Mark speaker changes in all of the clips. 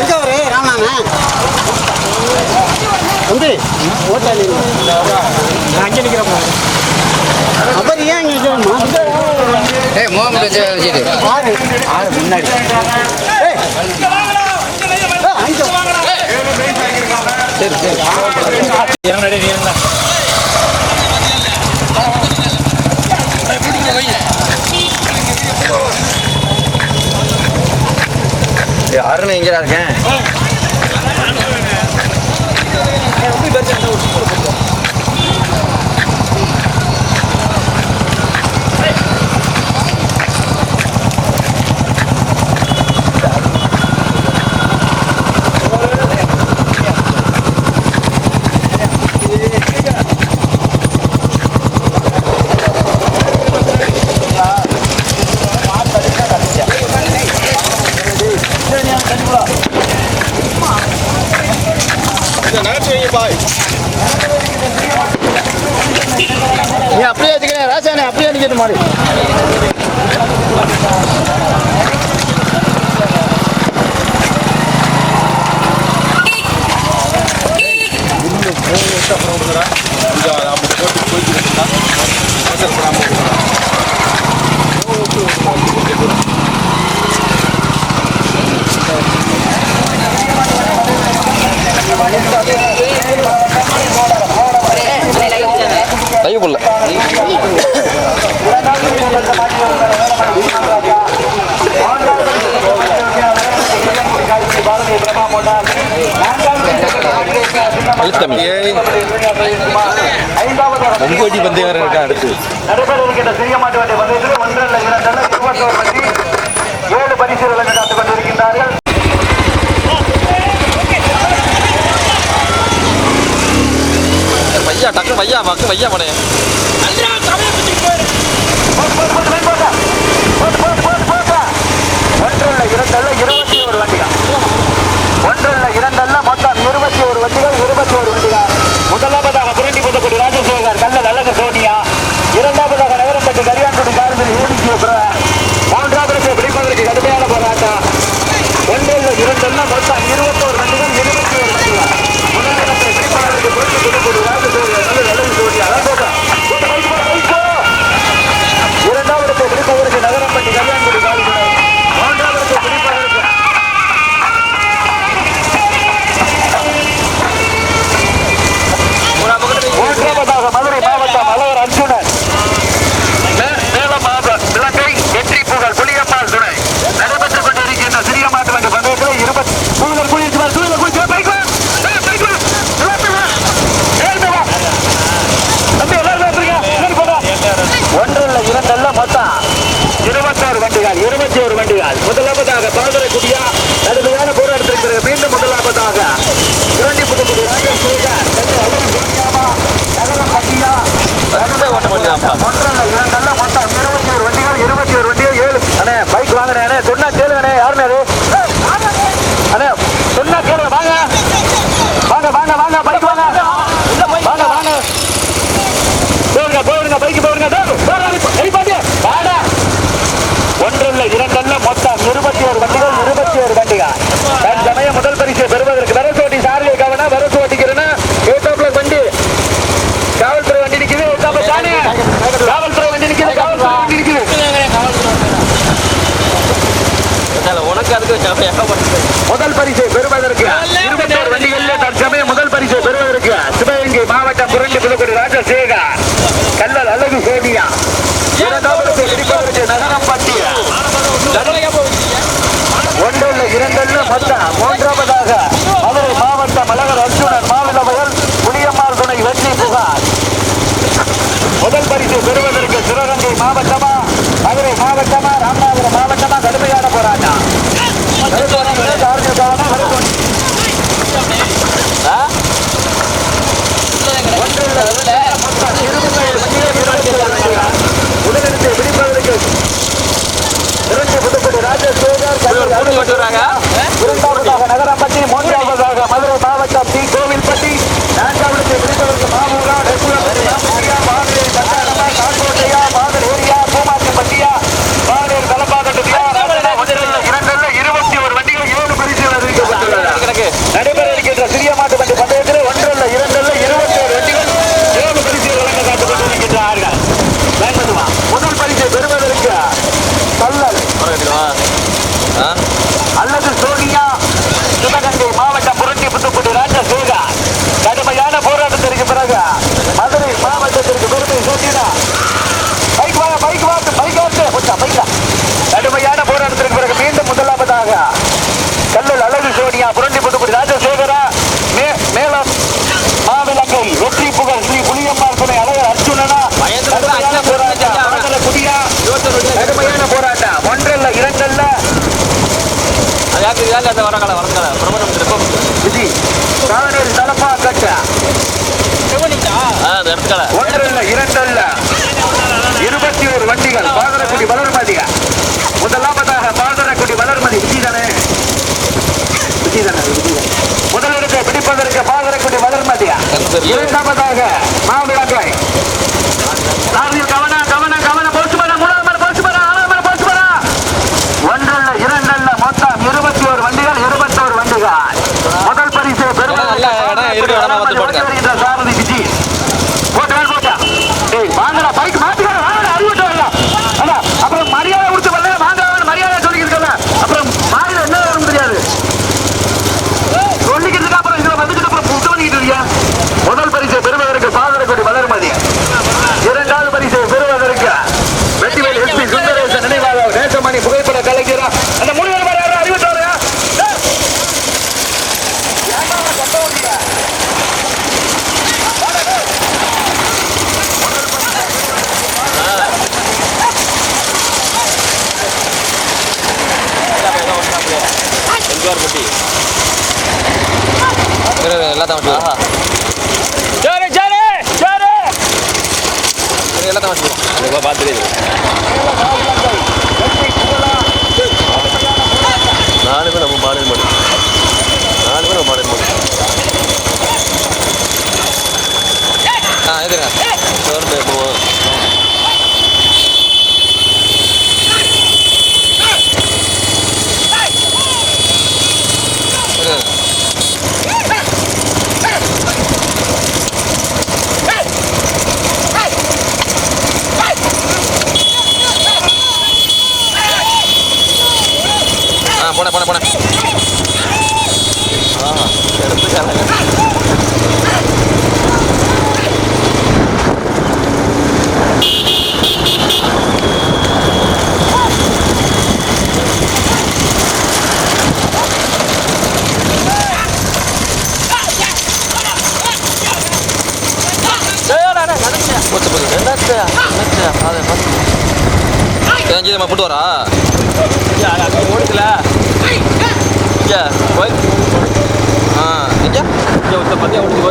Speaker 1: எங்க வர ராமநாங்க தம்பி ஓட்டாளி.
Speaker 2: அங்கே நிற்கிறப்போ
Speaker 1: அப்புறம் ஏன் இங்கே
Speaker 3: நிற்கிறோம்மா ஏ மோகம் வச்சுட்டு
Speaker 1: ஆறு ஆறு முன்னாடி.
Speaker 2: சரி சரி.
Speaker 3: அருண் எங்கேயா இருக்கேன்? அழுத்தம்
Speaker 4: முன்கோட்டி பந்தயம் இருக்கா அடுத்து?
Speaker 5: நடைபெற இருக்கின்ற சிறிய ஏழு பரிசு காத்துக் கொண்டிருக்கின்றார்கள்
Speaker 4: டக்கு
Speaker 5: வையா வாக்கு வையா படையா முதலாவதாக புரண்டி புதக்குடி ராஜசேகர் கல்ல நல்லக சோனியா இரண்டாவதாக நகரப்பட்டு கரியான்குடி காரத்தில் ஈடுக்கிய பரிசை பெறுவதற்கு இருபத்தோரு வண்டிகளில் தற்சமயம் முதல் பரிசை பெறுவதற்கு சிவகங்கை மாவட்டம் புரண்டு புதுக்குடி ராஜசேகர் கல்லல் அழகு
Speaker 4: சோதி
Speaker 5: ஆ அந்த இங்கே ஒருத்த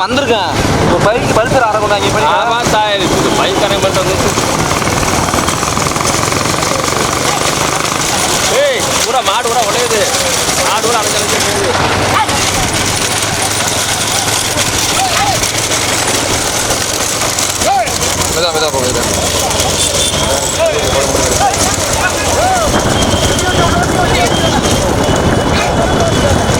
Speaker 3: நான் வந்திருக்கேன். இப்போ பைக் பல்சர் ஆட கொண்டாங்க
Speaker 4: ஆமாம் சார் இது பைக் கனெக்ட் பண்ணுறது ஏய் பூரா மாடு கூட உடையுது. மாடு கூட அடைஞ்சு அடைஞ்சு
Speaker 3: மெதா மெதா போகுது
Speaker 5: Thank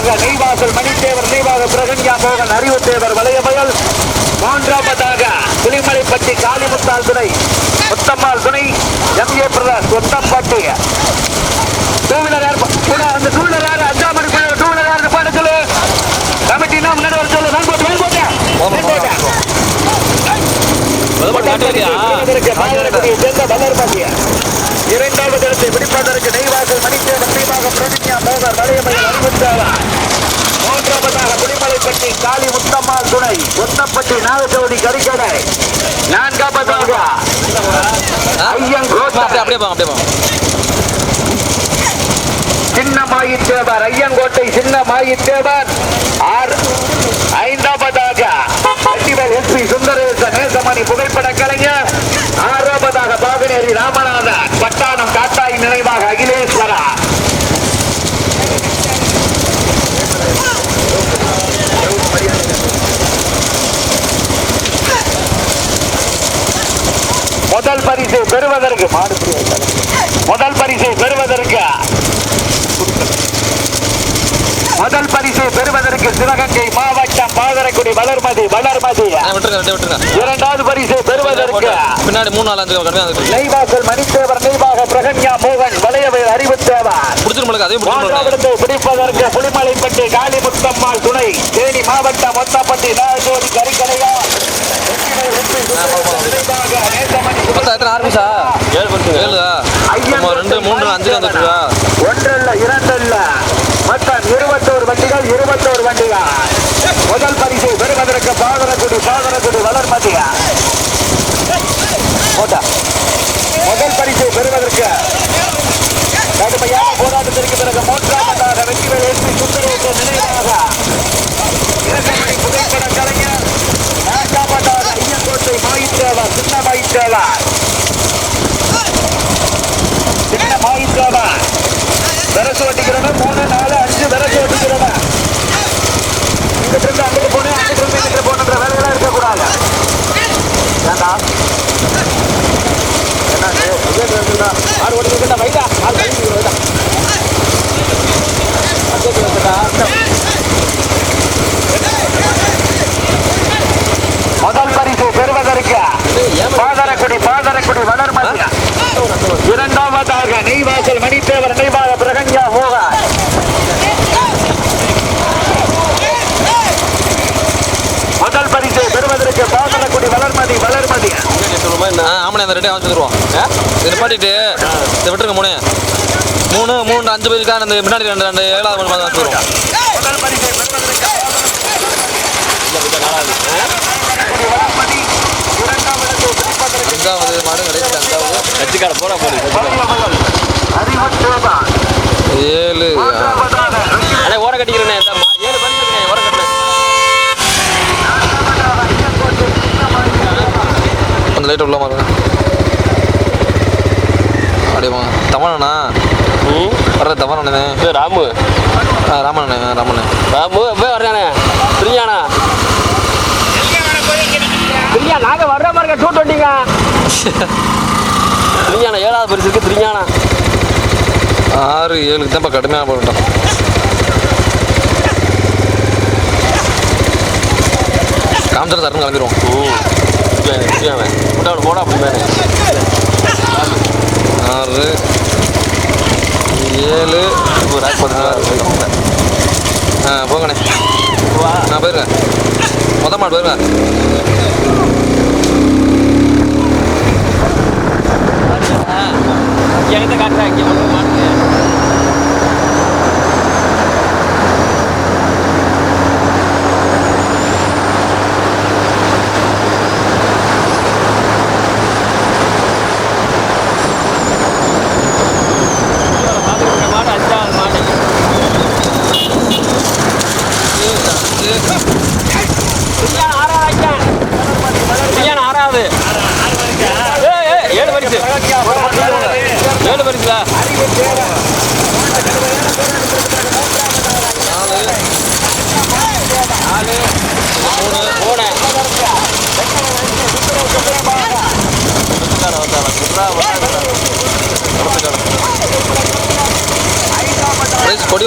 Speaker 5: இரண்டாவதாக நெய்வாசல் மணித்தேவர் நெய்வாக பிரகன்யா மோகன் அறிவுத்தேவர் வளையமயல் மூன்றாவதாக புலிமலைப்பட்டி காளிமுத்தால் துணை முத்தம்மாள் துணை M. A. Pradas Othapatti two wheeler அந்த டூவீலர் அஞ்சாம் மணி டூவீலர் பாட சொல்லு. கமிட்டி நாம் முன்னாடி வர சொல்லு. நான் போட்டு போட்டேன் இரண்டாவது இடத்தை பிடிப்பதற்கு நெய்வாசல் மோகர் வளையமையில் மூன்றாவதாக குடிமலைப்பட்டி காளி முத்தம்மாள் துணை முத்தப்பட்டி நாகசவதி கரிக்கடை நான்காவதாக ஐயன்
Speaker 3: அப்படியே அப்படியே போங்க அப்படியே போங்க
Speaker 5: சின்ன மாயித்தேவர் ஐயங்கோட்டை சின்ன மாயித்தேவர் ஆர் ஐந்தாவதாக கட்டிவல் எஸ்பி சுந்தரேச நேசமணி புகைப்பட கலைஞர் ஆறாவதாக பாகனேரி ராமநாதன் பட்டாணம் காட்டாய் நினைவாக அகிலேஸ்வரா முதல் பரிசை பெறுவதற்கு மாடு முதல் பரிசை பெறுவதற்கு முதல் பரிசை பெறுவதற்கு சிவகங்கை மாவட்டம் பாதரக்குடி வளர்மதி வளர்மதி. இரண்டாவது பரிசை பெறுவதற்கு
Speaker 3: பின்னாடி மூணு நாலு அஞ்சு
Speaker 5: நெய்வாசல் மணித்தேவர் நெய்வாக பிரகன்யா மோகன் வளையவை அறிவித்தேவர்
Speaker 3: பிடிச்சிருமலுக்கு அதையும் பிடிச்சிருமலுக்கு
Speaker 5: மூன்றாவது பிடிப்பதற்கு புலிமலைப்பட்டி காளிமுத்தம்மாள் துணை தேனி மாவட்டம் மொத்தப்பட்டி நாகோடி கரிக்கடையா
Speaker 3: மொத்தம் எத்தனை ஆர்மிஸா
Speaker 4: ஏழு பரிசுங்க
Speaker 3: ஏழுதா? ரெண்டு மூணு அஞ்சு வந்துட்டுருக்கா?
Speaker 5: ஒன்றல்ல இரண்டல்ல. மொத்தம் இருபத்தோரு வண்டிகள் இருபத்தோரு வண்டிகள். முதல் பரிசை பெறுவதற்கு பாகரக்குடி பாகரக்குடி நிப்பாட்டி அவன் இதை
Speaker 3: நிப்பாட்டிட்டு இதை விட்டுருங்க மூணு. மூணு மூணு அஞ்சு பேருக்கான அந்த முன்னாடி ரெண்டு ரெண்டு ஏழாவது மணி
Speaker 5: மாதிரி வந்துடுவோம்
Speaker 3: அஞ்சாவது மாடு கிடையாது அஞ்சாவது.
Speaker 4: நச்சுக்கால போகிறேன்
Speaker 3: போகிறேன் ராமண்ணே ராமண்ணே.
Speaker 4: போய் வர்றானே. பிரியாண்ணா பிரியா நாங்கள் வர்ற பாருங்க டூ டுவெண்ட்டிங்க. பிரியாண்ணா ஏழாவது பரிசு இருக்குது பிரியாண்ணா
Speaker 3: ஆறு ஏழுக்கு தான்ப்பா கடுமையாக போட்டோம் காமிச்சிட தரணும் கிளம்பிடுவோம்.
Speaker 4: ஓ போடா போடா அப்படி
Speaker 3: ஆறு ஏழு.
Speaker 4: ஒரு ரேக் பார்த்துக்கலாம்
Speaker 3: ஆ போங்கண்ணே. நான் போயிருக்கேன் மொத்த மாடு போயிருக்கேன்
Speaker 4: எங்கிட்ட காட்டுறேன்.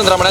Speaker 5: ఉంది రమణ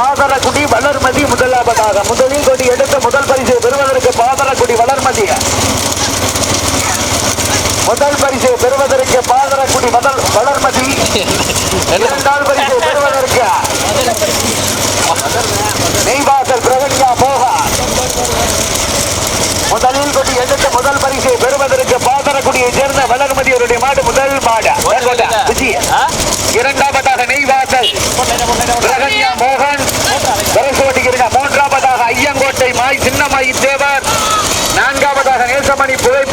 Speaker 5: பாதரக்குடி வளர்மதி முதலாவதாக. முதலில் கொடி எடுத்து முதல் பரிசு பெறுவதற்கு பாதரக்குடி வளர்மதி. முதல் பரிசு பெறுவதற்கு பாதரக்குடி முதல் வளர்மதி. இரண்டாம் பரிசு பெறுவதற்கு நெய்வாசல் பிரகன்யா போகா. முதலில் கொடி எடுத்து முதல் பரிசு பெறுவதற்கு பாதரக்குடியை சேர்ந்த வளர்மதி அவருடைய மாடு முதல் மாடு. இரண்டாவதாக நெய்வாசல். மணி புகைப்படம்